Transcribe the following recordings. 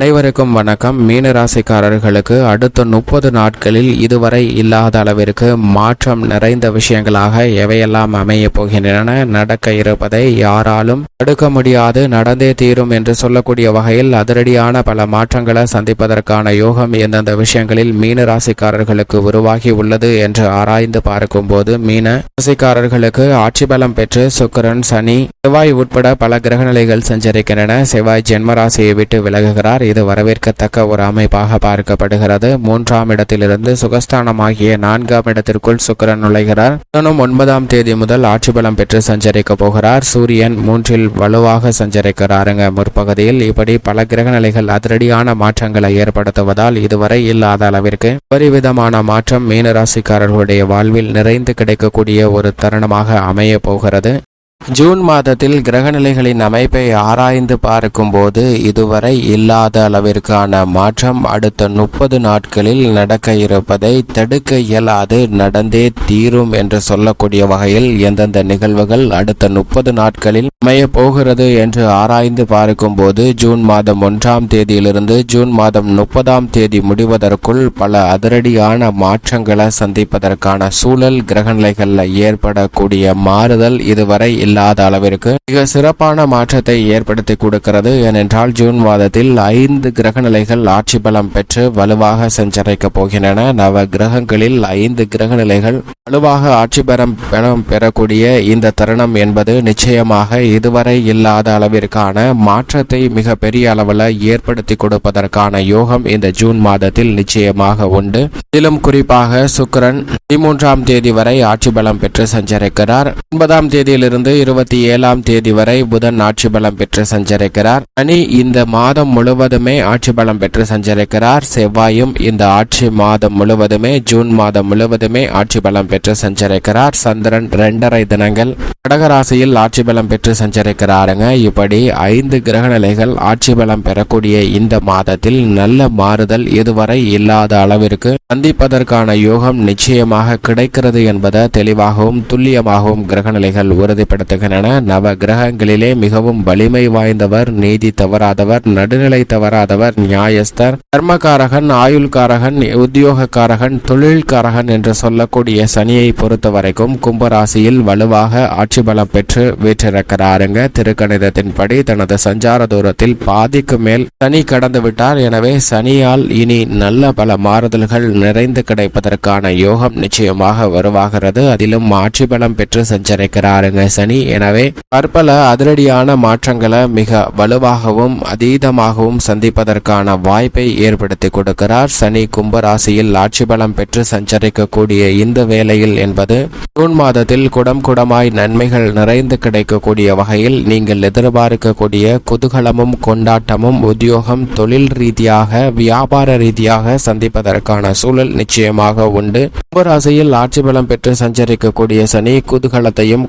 அனைவருக்கும் வணக்கம். மீன ராசிக்காரர்களுக்கு அடுத்த முப்பது நாட்களில் இதுவரை இல்லாத அளவிற்கு மாற்றம் நிறைந்த விஷயங்களாக எவையெல்லாம் அமைய போகின்றன நடக்க இருப்பதை யாராலும் தடுக்க முடியாது நடந்தே தீரும் என்று சொல்லக்கூடிய வகையில் அதிரடியான பல மாற்றங்களை சந்திப்பதற்கான யோகம் எந்தெந்த விஷயங்களில் மீன ராசிக்காரர்களுக்கு உருவாகி உள்ளது என்று ஆராய்ந்து பார்க்கும்போது மீன ராசிக்காரர்களுக்கு ஆட்சி பலம் பெற்று சுக்கரன் சனி செவ்வாய் உட்பட பல கிரகநிலைகள் சஞ்சரிக்கின்றன. செவ்வாய் ஜென்மராசியை விட்டு விலகுகிறார். இது வரவேற்கத்தக்க ஒரு அமைப்பாக பார்க்கப்படுகிறது. மூன்றாம் இடத்திலிருந்து சுகஸ்தானமாகிய நான்காம் இடத்திற்குள் சுக்கிரன் நுழைகிறார். புதனும் ஒன்பதாம் தேதி முதல் ஆட்சி பலம் பெற்று சஞ்சரிக்க போகிறார். சூரியன் மூன்றில் வலுவாக சஞ்சரிக்கிறாருங்க. முற்பகுதியில் இப்படி பல கிரகநிலைகள் அதிரடியான மாற்றங்களை ஏற்படுத்துவதால் இதுவரை இல்லாத அளவிற்கு ஒருவிதமான மாற்றம் மீனராசிக்காரர்களுடைய வாழ்வில் நிறைந்து கிடைக்கக்கூடிய ஒரு தருணமாக அமைய போகிறது. ஜூன் மாதத்தில் கிரகநிலைகளின் அமைப்பை ஆராய்ந்து பார்க்கும்போது இதுவரை இல்லாத அளவிற்கான மாற்றம் அடுத்த முப்பது நாட்களில் நடக்க இருப்பதை தடுக்க இயலாது நடந்தே தீரும் என்று சொல்லக்கூடிய வகையில் எந்தெந்த நிகழ்வுகள் அடுத்த முப்பது நாட்களில் அமைய போகிறது என்று ஆராய்ந்து பார்க்கும்போது ஜூன் மாதம் ஒன்றாம் தேதியிலிருந்து ஜூன் மாதம் முப்பதாம் தேதி முடிவதற்குள் பல அதிரடியான மாற்றங்களை சந்திப்பதற்கான சூழல் கிரகநிலைகளில் ஏற்படக்கூடிய மாறுதல் இதுவரை இல்லாத அளவிற்கு மிக சிறப்பான மாற்றத்தை ஏற்படுத்தி கொடுக்கிறது. ஏனென்றால் ஜூன் மாதத்தில் ஐந்து கிரகநிலைகள் ஆட்சி பலம் பெற்று வலுவாக சஞ்சரிக்கப் போகின்றன. நவ கிரகங்களில் ஐந்து கிரகநிலைகள் வலுவாக ஆட்சி பலம் பலம் பெறக்கூடிய இந்த தருணம் என்பது நிச்சயமாக இதுவரை இல்லாத அளவிற்கான மாற்றத்தை மிக பெரிய அளவில் ஏற்படுத்தி கொடுப்பதற்கான யோகம் இந்த ஜூன் மாதத்தில் நிச்சயமாக உண்டு. இதிலும் குறிப்பாக சுக்கிரன் பதிமூன்றாம் தேதி வரை ஆட்சி பலம் பெற்று சஞ்சரிக்கிறார். ஒன்பதாம் தேதியிலிருந்து இருபத்தி ஏழாம் தேதி வரை புதன் ஆட்சி பலம் பெற்று சஞ்சரிக்கிறார். சனி இந்த மாதம் முழுவதுமே ஆட்சி பலம் பெற்று சஞ்சரிக்கிறார். செவ்வாயும் இந்த ஆட்சி மாதம் முழுவதுமே ஜூன் மாதம் முழுவதுமே ஆட்சி பலம் பெற்று சஞ்சரிக்கிறார். சந்திரன் இரண்டரை தினங்கள் கடகராசியில் ஆட்சி பலம் பெற்று சஞ்சரிக்கிறாருங்க. இப்படி ஐந்து கிரகநிலைகள் ஆட்சி பலம் பெறக்கூடிய இந்த மாதத்தில் நல்ல மாறுதல் இதுவரை இல்லாத அளவிற்கு சந்திப்பதற்கான யோகம் நிச்சயமாக கிடைக்கிறது என்பதை தெளிவாகவும் துல்லியமாகவும் கிரகநிலைகள் உறுதிப்படுத்துகின்றன நவ கிரகங்களிலே மிகவும் வலிமை வாய்ந்தவர் நீதி தவறாதவர் நடுநிலை தவறாதவர் நியாயஸ்தர் கர்மகாரகன் ஆயுள்காரகன் உத்தியோகக்காரகன் தொழில்காரகன் என்று சொல்லக்கூடிய சனியை பொறுத்த வரைக்கும் கும்பராசியில் வலுவாக ஆட்சி பலம் பெற்று வீற்றிருக்கிறாருங்க. திருக்கணிதத்தின்படி தனது சஞ்சார தூரத்தில் பாதிக்கு மேல் சனி கடந்து விட்டார் எனவே சனியால் இனி நல்ல பல மாறுதல்கள் நிறைந்து கிடைப்பதற்கான யோகம் நிச்சயமாக வருவாகிறது அதிலும் ஆட்சி பலம் பெற்று சஞ்சரிக்கிறாருங்க சனி. எனவே பற்பல அதிரடியான மாற்றங்களை மிக வலுவாகவும் அதீதமாகவும் சந்திப்பதற்கான வாய்ப்பை ஏற்படுத்தி கொடுக்கிறார். சனி கும்பராசியில் ஆட்சி பலம் பெற்று சஞ்சரிக்கக்கூடிய இந்த வேளையில் என்பது ஜூன் மாதத்தில் குடம் குடமாய் நன்மைகள் நிறைந்து கிடைக்கக்கூடிய வகையில் நீங்கள் எதிர்பார்க்கக்கூடிய குதூகலமும் கொண்டாட்டமும் உத்தியோகம் தொழில் ரீதியாக வியாபார ரீதியாக சந்திப்பதற்கான சூழல் நிச்சயமாக உண்டு. கும்பராசியில் ஆட்சி பலம் பெற்று சஞ்சரிக்கக்கூடிய சனி குதூகலத்தையும்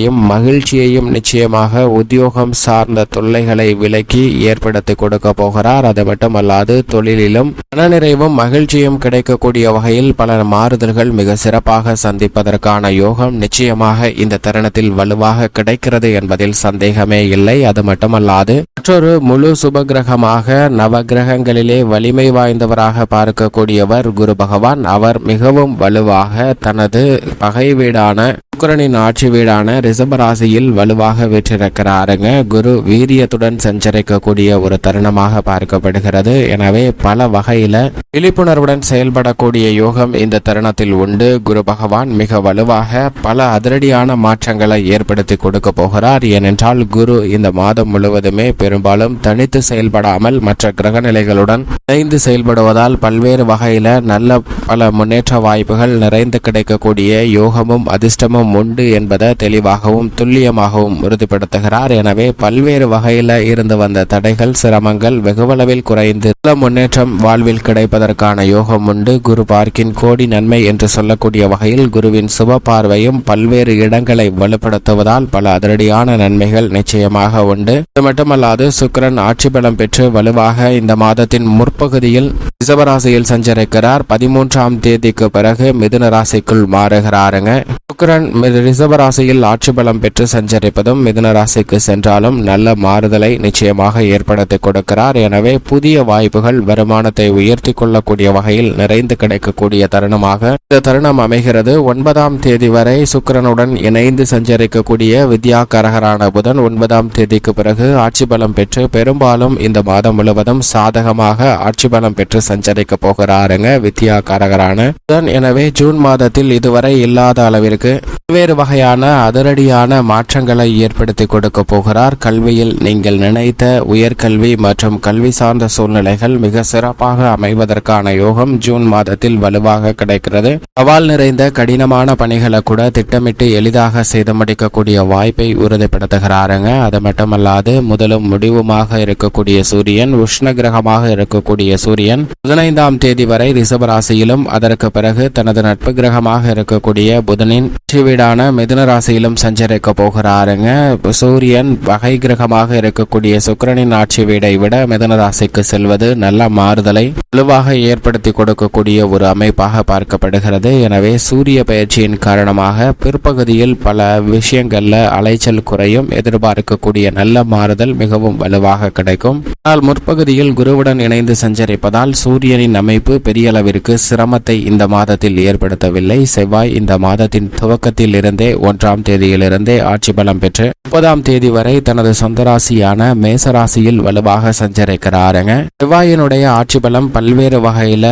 கொண்டாட்டத்தையும் மகிழ்ச்சியையும் நிச்சயமாக உத்தியோகம் சார்ந்த தொல்லைகளை விலக்கி ஏற்படுத்தி கொடுக்க போகிறார். அது மட்டுமல்லாது தொழிலிலும் மனநிறைவும் மகிழ்ச்சியும் கிடைக்கக்கூடிய வகையில் பல மாறுதல்கள் மிக சிறப்பாக சந்திப்பதற்கான யோகம் நிச்சயமாக இந்த தருணத்தில் வலுவாக கிடைக்கிறது என்பதில் சந்தேகமே இல்லை. அது மட்டுமல்லாது மற்றொரு முழு சுபகிரகமாக நவகிரகங்களிலே வலிமை வாய்ந்தவராக பார்க்கக்கூடியவர் குரு பகவான். அவர் மிகவும் வலுவாக தனது பகை வீடான சுக்கரனின் ஆட்சி வீடான ரிஷப ராசியில் வலுவாக வீற்றிருக்கிறாருங்க. குரு வீரியத்துடன் சஞ்சரிக்கக்கூடிய ஒரு தருணமாக பார்க்கப்படுகிறது. எனவே பல வகையில விழிப்புணர்வுடன் செயல்படக்கூடிய யோகம் இந்த தருணத்தில் உண்டு. குரு பகவான் மிக வலுவாக பல அதிரடியான மாற்றங்களை ஏற்படுத்தி கொடுக்க போகிறார். ஏனென்றால் குரு இந்த மாதம் முழுவதுமே பெரும்பாலும் தனித்து செயல்படாமல் மற்ற கிரகநிலைகளுடன் இணைந்து செயல்படுவதால் பல்வேறு வகையில நல்ல பல முன்னேற்ற வாய்ப்புகள் நிறைந்து கிடைக்கக்கூடிய யோகமும் அதிர்ஷ்டமும் உண்டு என்பதை தெளிவாகவும் துல்லியமாகவும் உறுதிப்படுத்துகிறார். எனவே பல்வேறு வகையில் இருந்து வந்த தடைகள் சிரமங்கள் வெகுவளவில் குறைந்து நல்ல முன்னேற்றம் வாழ்வில் கிடைப்பதற்கான யோகம் உண்டு. குரு பார்க்கின் கோடி நன்மை என்று சொல்லக்கூடிய வகையில் குருவின் சுப பார்வையும் பல்வேறு இடங்களை வலுப்படுத்துவதால் பல அதிரடியான நன்மைகள் நிச்சயமாக உண்டு. இது மட்டுமல்லாது சுக்கரன் ஆட்சி பலம் பெற்று வலுவாக இந்த மாதத்தின் முற்பகுதியில் ரிசவராசியில் சஞ்சரிக்கிறார். பதிமூன்றாம் தேதிக்கு பிறகு மிதுன ராசிக்குள் மாறுகிறாருங்க. சுக்கிரன் மி- ரிஷபராசியில் ஆட்சி பலம் பெற்று சஞ்சரிப்பதும் மிதுன ராசிக்கு சென்றாலும் நல்ல மாறுதலை நிச்சயமாக ஏற்படுத்தி கொடுக்கிறார். எனவே புதிய வாய்ப்புகள் வருமானத்தை உயர்த்தி கொள்ளக்கூடிய வகையில் நிறைந்து கிடைக்கக்கூடிய தருணமாக இந்த தருணம் அமைகிறது. ஒன்பதாம் தேதி வரை சுக்கரனுடன் இணைந்து சஞ்சரிக்கக்கூடிய வித்யாகரகரான புதன் ஒன்பதாம் தேதிக்கு பிறகு ஆட்சி பலம் பெற்று பெரும்பாலும் இந்த மாதம் முழுவதும் சாதகமாக ஆட்சி பலம் பெற்று சஞ்சரிக்க போகிறாருங்க வித்யாகரகரான புதன். எனவே ஜூன் மாதத்தில் இதுவரை இல்லாத அளவிற்கு பல்வேறு வகையான அதிரடியான மாற்றங்களை ஏற்படுத்தி கொடுக்க போகிறார். கல்வியில் நீங்கள் நினைத்த உயர்கல்வி மற்றும் கல்வி சார்ந்த சூழ்நிலைகள் மிக சிறப்பாக அமைவதற்கான யோகம் ஜூன் மாதத்தில் வலுவாக கிடைக்கிறது. சவால் நிறைந்த கடினமான பணிகளை கூட திட்டமிட்டு எளிதாக செய்து முடிக்கக்கூடிய வாய்ப்பை உறுதிப்படுத்துகிறாருங்க. அது மட்டுமல்லாது முதலும் முடிவுமாக இருக்கக்கூடிய சூரியன் உஷ்ண கிரகமாக இருக்கக்கூடிய சூரியன் பதினைந்தாம் தேதி வரை ரிஷபராசியிலும் அதற்கு பிறகு தனது நட்பு கிரகமாக இருக்கக்கூடிய புதனின் வீடான மிதுன ராசியிலும் சஞ்சரிக்க போகிறாருங்க. சூரியன் வகை கிரகமாக இருக்கக்கூடிய சுக்கிரனின் ஆட்சி வீடை விட மிதுன ராசிக்கு செல்வது நல்ல மாறுதலை வலுவாக ஏற்படுத்தி கொடுக்கக்கூடிய ஒரு அமைப்பாக பார்க்கப்படுகிறது. எனவே சூரிய பயிற்சியின் காரணமாக பிற்பகுதியில் பல விஷயங்கள்ல அலைச்சல் குறையும். எதிர்பார்க்கக்கூடிய நல்ல மாறுதல் மிகவும் வலுவாக கிடைக்கும். ஆனால் முற்பகுதியில் குருவுடன் இணைந்து சஞ்சரிப்பதால் சூரியனின் அமைப்பு பெரிய அளவிற்கு சிரமத்தை இந்த மாதத்தில் ஏற்படுத்தவில்லை. செவ்வாய் இந்த மாதத்தின் துவக்கத்தில் இருந்தே ஒன்றாம் தேதியிலிருந்தே ஆட்சி பலம் பெற்று முப்பதாம் தேதி வரை தனது சொந்த ராசியான மேச ராசியில் வலுவாக சஞ்சரிக்கிறாருங்க. செவ்வாயினுடைய ஆட்சி பலம் பல்வேறு வகையில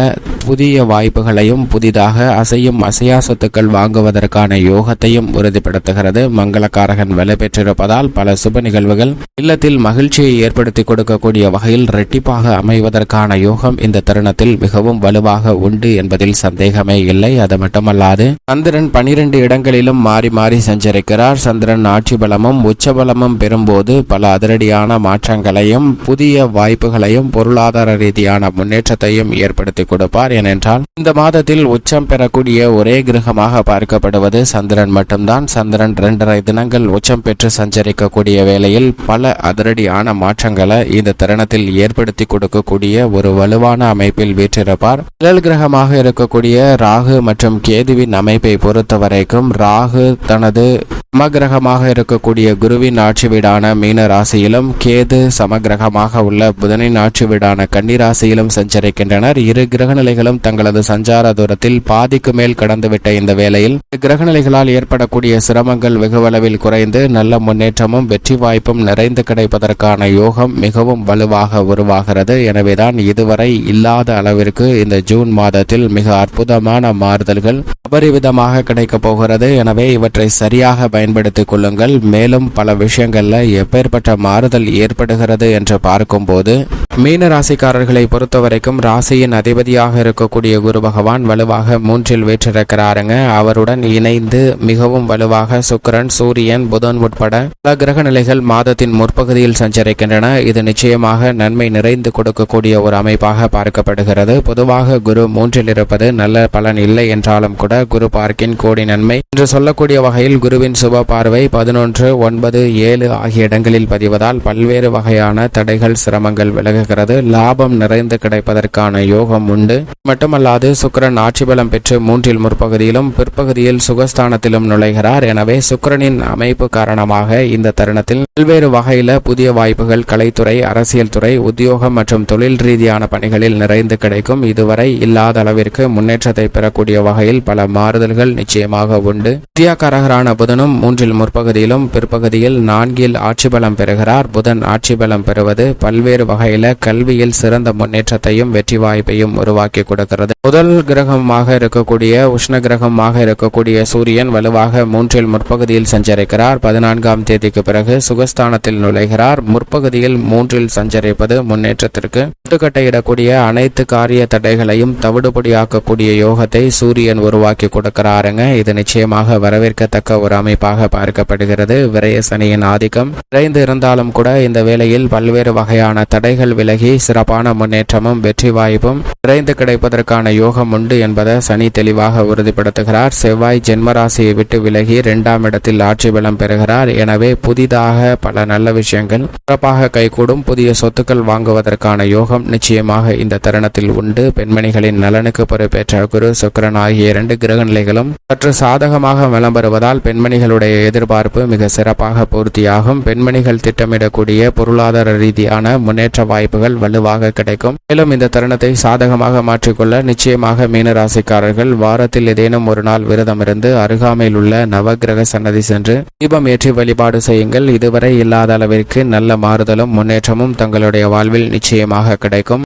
புதிய வாய்ப்புகளையும் புதிதாக அசையும் அசையா சொத்துக்கள் வாங்குவதற்கான யோகத்தையும் உறுதிப்படுத்துகிறது. மங்களக்காரகன் வலு பெற்றிருப்பதால் பல சுப நிகழ்வுகள் இல்லத்தில் மகிழ்ச்சியை ஏற்படுத்தி கொடுக்கக்கூடிய வகையில் ரெட்டிப்பாக அமைவதற்கான யோகம் இந்த தருணத்தில் மிகவும் வலுவாக உண்டு என்பதில் சந்தேகமே இல்லை. அது மட்டுமல்லாது சந்திரன் பனிரெண்டு இடங்களிலும் மாறி மாறி சஞ்சரிக்கிறார். சந்திரன் ஆட்சி பலமும் உச்ச பலமும் பெறும்போது பல அதிரடியான மாற்றங்களையும் புதிய வாய்ப்புகளையும் பொருளாதார ரீதியான முன்னேற்றத்தையும் ஏற்படுத்தி கொடுப்பார். ஏனென்றால் இந்த மாதத்தில் உச்சம் பெறக்கூடிய ஒரே கிரகமாக பார்க்கப்படுவது சந்திரன் மட்டும்தான். சந்திரன் இரண்டரை தினங்கள் உச்சம் பெற்று சஞ்சரிக்கக்கூடிய வேளையில் பல அதிரடியான மாற்றங்களை இந்த தருணத்தில் ஏற்படுத்தி கொடுக்கக்கூடிய ஒரு வலுவான அமைப்பில் வீற்றிருப்பார். நிழல் கிரகமாக இருக்கக்கூடிய ராகு மற்றும் கேதுவின் அமைப்பை பொறுத்தவரை வரைக்கும் ராகு தனது சமகிரகமாக இருக்கக்கூடிய குருவின் ஆட்சி வீடான மீன ராசியிலும் கேது சமகிரகமாக உள்ள புதனின் ஆட்சி வீடான கன்னி ராசியிலும் சஞ்சரிக்கின்றனர். இரு கிரகநிலைகளும் தங்களது சஞ்சார தூரத்தில் பாதிக்கு மேல் கடந்துவிட்ட இந்த வேளையில் கிரகநிலைகளால் ஏற்படக்கூடிய சிரமங்கள் வெகுவளவில் குறைந்து நல்ல முன்னேற்றமும் வெற்றி வாய்ப்பும் நிறைந்து கிடைப்பதற்கான யோகம் மிகவும் வலுவாக உருவாகிறது. எனவேதான் இதுவரை இல்லாத அளவிற்கு இந்த ஜூன் மாதத்தில் மிக அற்புதமான மாறுதல்கள் அபரிவிதமாக கிடைக்கப் போகிறது. எனவே இவற்றை சரியாக பயன்படுத்திக் கொள்ளுங்கள். மேலும் பல விஷயங்கள்ல எப்பேற்பட்ட மாறுதல் ஏற்படுகிறது என்று பார்க்கும்போது மீன ராசிக்காரர்களை பொறுத்தவரைக்கும் ராசியின் அதிபதியாக இருக்கக்கூடிய குரு பகவான் வலுவாக மூன்றில் வீற்றிருக்கிறாருங்க. அவருடன் இணைந்து மிகவும் வலுவாக சுக்கிரன் சூரியன் புதன் உட்பட பல கிரக நிலைகள் மாதத்தின் முற்பகுதியில் சஞ்சரிக்கின்றன. இது நிச்சயமாக நன்மை நிறைந்து கொடுக்கக்கூடிய ஒரு அமைப்பாக பார்க்கப்படுகிறது. பொதுவாக குரு மூன்றில் இருப்பது நல்ல பலன் இல்லை என்றாலும் கூட குரு பார்க்கின் கோடி நன்மை. என்று சொல்லக்கூடிய வகையில் குருவின் சுப பார்வை பதினொன்று ஒன்பது ஏழு ஆகிய இடங்களில் பதிவதால் பல்வேறு வகையான தடைகள் சிரமங்கள் விலகுகிறது. லாபம் நிறைந்து கிடைப்பதற்கான யோகம் உண்டு. மட்டுமல்லாது சுக்கிரன் ஆட்சி பலம் பெற்று மூன்றில் முற்பகுதியிலும் பிற்பகுதியில் சுகஸ்தானத்திலும் நுழைகிறார். எனவே சுக்கரனின் அமைப்பு காரணமாக இந்த தருணத்தில் பல்வேறு வகையில புதிய வாய்ப்புகள் கலைத்துறை அரசியல் துறை உத்தியோகம் மற்றும் தொழில் ரீதியான பணிகளில் நிறைந்து கிடைக்கும். இதுவரை இல்லாத அளவிற்கு முன்னேற்றத்தை பெறக்கூடிய வகையில் பல மாறுதல்கள் நிச்சயமாக உண்டு. வித்தியாக்காரகரான புதனும் மூன்றில் முற்பகுதியிலும் பிற்பகுதியில் நான்கில் ஆட்சி பலம் பெறுகிறார். புதன் ஆட்சி பலம் பெறுவது பல்வேறு வகையில கல்வியில் சிறந்த முன்னேற்றத்தையும் வெற்றி வாய்ப்பையும் உருவாக்கி கொடுக்கிறது. முதல் கிரகமாக இருக்கக்கூடிய உஷ்ண கிரகமாக இருக்கக்கூடிய சூரியன் வலுவாக மூன்றில் முற்பகுதியில் சஞ்சரிக்கிறார். பதினான்காம் தேதிக்கு பிறகு சுகஸ்தானத்தில் நுழைகிறார். முற்பகுதியில் மூன்றில் சஞ்சரிப்பது முன்னேற்றத்திற்கு முட்டுக்கட்டையிடக்கூடிய அனைத்து காரிய தடைகளையும் தவிடுபடியாக்கக்கூடிய யோகத்தை சூரியன் உருவாக்கி கொடுக்கிறாருங்க. இது நிச்சயமாக வரவேற்கத்தக்க ஒரு அமைப்பாக சிறப்பாக பார்க்கப்படுகிறது. விரயசனியின் ஆதிக்கம். விரைந்து இருந்தாலும் கூட இந்த வேளையில் பல்வேறு வகையான தடைகள் விலகி சிறப்பான முன்னேற்றமும் வெற்றி வாய்ப்பும் விரைந்து கிடைப்பதற்கான யோகம் உண்டு என்பதை சனி தெளிவாக உறுதிப்படுத்துகிறார். செவ்வாய் ஜென்மராசியை விட்டு விலகி இரண்டாம் இடத்தில் ஆட்சி பலம் பெறுகிறார். எனவே புதிதாக பல நல்ல விஷயங்கள் சிறப்பாக கைகூடும். புதிய சொத்துக்கள் வாங்குவதற்கான யோகம் நிச்சயமாக இந்த தருணத்தில் உண்டு. பெண்மணிகளின் நலனுக்கு பொறுப்பேற்ற குரு சுக்கிரன் ஆகிய இரண்டு கிரக நிலைகளும் சற்று சாதகமாக விளம்பருவதால் வருவதால் பெண்மணிகளுடைய எதிர்பார்ப்பு மிக சிறப்பாக பூர்த்தியாகும். பெண்மணிகள் திட்டமிடக்கூடிய பொருளாதார ரீதியான முன்னேற்ற வாய்ப்புகள் வலுவாக கிடைக்கும். மேலும் இந்த தருணத்தை சாதகமாக மாற்றிக்கொள்ள நிச்சயமாக மீனராசிக்காரர்கள் வாரத்தில் ஏதேனும் ஒரு நாள் விரதம் இருந்து அருகாமையில் உள்ள நவக்கிரக சன்னதி சென்று தீபம் ஏற்றி வழிபாடு செய்யுங்கள். இதுவரை இல்லாத அளவிற்கு நல்ல மாறுதலும் முன்னேற்றமும் தங்களுடைய வாழ்வில் நிச்சயமாக கிடைக்கும்.